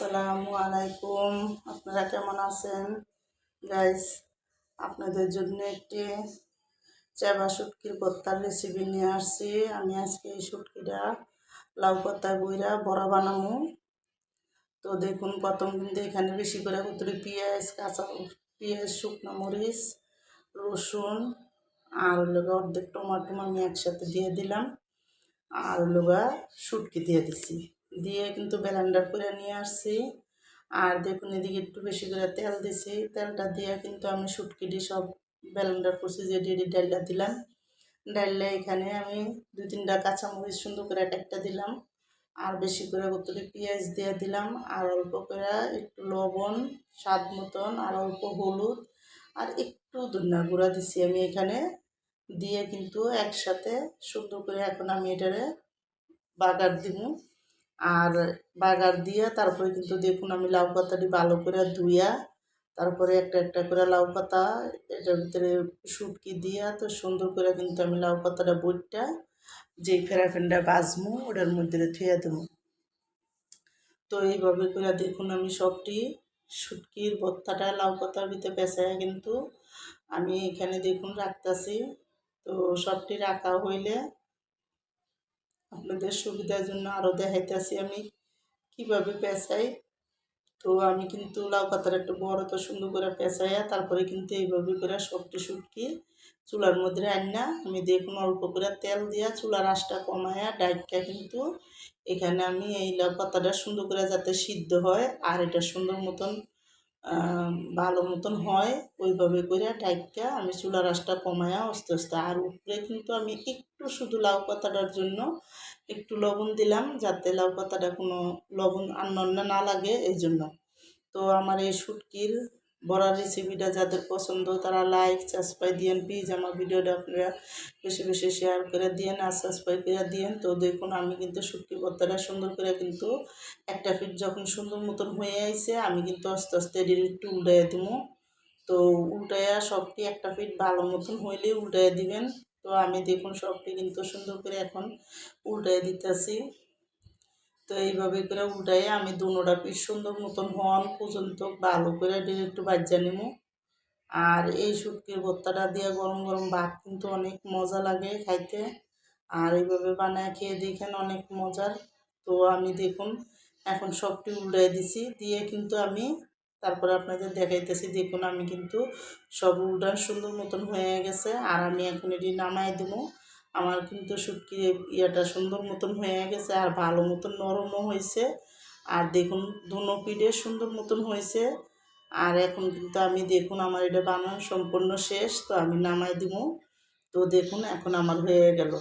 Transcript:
আসসালামু আলাইকুম। আপনারা কেমন আছেন? গাইস আপনাদের জন্য একটি চাবা শুটকির ভর্তার রেসিপি নিয়ে আসছি। আমি আজকে এই শুটকিটা লাউ পাতা বইরা বড়া বানাবো তো দেখুন, প্রথম কিন্তু এখানে বেশি করে কতটি পেঁয়াজ, কাঁচা পেঁয়াজ, শুকনো মরিচ, রসুন, আর লোক অর্ধেক টমাটো আমি একসাথে দিয়ে দিলাম। আর লোগা শুটকি দিয়ে দিছি। দিয়ে কিন্তু ব্লেন্ডার করে নিয়ে আসছি। আর দেখুন এদিকে একটু বেশি করে তেল দিছি। তেলটা দিয়ে কিন্তু আমি শুটকিটি সব ব্লেন্ডার করছি, যে ডিডি ডালটা দিলাম। ডালটা এখানে আমি দু তিনটা কাঁচামরিচ সুন্দর করে এক একটা দিলাম। আর বেশি করে কতটি পেঁয়াজ দিয়ে দিলাম, আর অল্প করে একটু লবণ, স্বাদ মতন, আর অল্প হলুদ, আর একটু ধনিয়া গুঁড়া দিছি আমি এখানে। দিয়ে কিন্তু একসাথে সুন্দর করে এখন আমি এটারে বাগার দিব। আর বাগার দিয়ে তারপরে কিন্তু দেখুন আমি লাউ পাতাটি ভালো করে ধুইয়া তারপরে একটা একটা করে লাউ পাতা, এটার ভিতরে শুটকি দিয়া তো সুন্দর করে কিন্তু আমি লাউ পাতাটা বইটা যে ফেরাফেনটা বাজমু, ওটার মধ্যে থুয়ে দেবো। তো এইভাবে করে দেখুন আমি সবটি শুটকির ভর্তাটা লাউ পাতার ভিতরে পেঁচায় কিন্তু আমি এখানে দেখুন রাখতেছি। তো সবটি রাখা হইলে আপনাদের সুবিধার জন্য আরও দেখাইতেছি আমি কীভাবে পেঁচাই। তো আমি কিন্তু লাউ পাতার একটা বড় তো সুন্দর করে পেঁচাইয়া তারপরে কিন্তু এইভাবে করে সবটি শুটকি চুলার মধ্যে রান্না। আমি দেখুন অল্প করে তেল দিয়া চুলার আঁশটা কমায়া ডাইটটা কিন্তু এখানে আমি এই লাউ পাতাটা সুন্দর করে যাতে সিদ্ধ হয় আর এটা সুন্দর মতন ভালো মতন হয়, ওইভাবে করে টাইপটা আমি চুলা রাসটা কমায়া আস্তে আস্তে আর উপরে কিন্তু আমি একটু শুধু লাউ পাতাটার জন্য একটু লবণ দিলাম যাতে লাউ পাতাটা কোনো লবণ আন্ন না লাগে এই জন্য তো আমার এই শুটকির বড়ার রেসিপিটা যাদের পছন্দ, তারা লাইক সাবস্ক্রাইব দিয়েন। প্লিজ আমার ভিডিওটা আপনারা বেশি বেশি শেয়ার করে দিয়েন আর সাবস্ক্রাইব করে দিয়েন। তো দেখুন, আমি কিন্তু শুটকি ভর্তাটা সুন্দর করে কিন্তু একটা ফিট যখন সুন্দর মতন হয়ে আইছে, আমি কিন্তু আস্তে আস্তে এটির একটু উল্টাইয়া দেবো তো উল্টাইয়া সবটি একটা ফিট ভালো মতন হইলে উল্টাইয়া দিবেন। তো আমি দেখুন, সবটি কিন্তু সুন্দর করে এখন উল্টাইয়া দিতেছি। তো এইভাবে করে উল্টাই আমি দুনোটা পিস সুন্দর মতন হন পর্যন্ত ভালো করে একটু বাজ্যা নিমু। আর এই শুটকির ভর্তাটা দিয়ে গরম গরম ভাত কিন্তু অনেক মজা লাগে খাইতে। আর এইভাবে বানায় খেয়ে দেখেন অনেক মজার। তো আমি দেখুন, এখন সবটি উল্টাই দিছি, দিয়ে কিন্তু আমি তারপরে আপনাদের দেখাইতেছি, দেখুন আমি কিন্তু সব উল্টান সুন্দর মতন হয়ে গেছে। আর আমি এখন এটি নামাই দেবো আমার কিন্তু শুটকি ইয়েটা সুন্দর মতন হয়ে গেছে আর ভালো মতন নরমও হয়েছে। আর দেখুন দুনো পিঠে সুন্দর মতন হয়েছে। আর এখন কিন্তু আমি দেখুন, আমার এটা বানানো সম্পূর্ণ শেষ, তো আমি নামাই দিব। তো দেখুন, এখন আমার হয়ে গেল।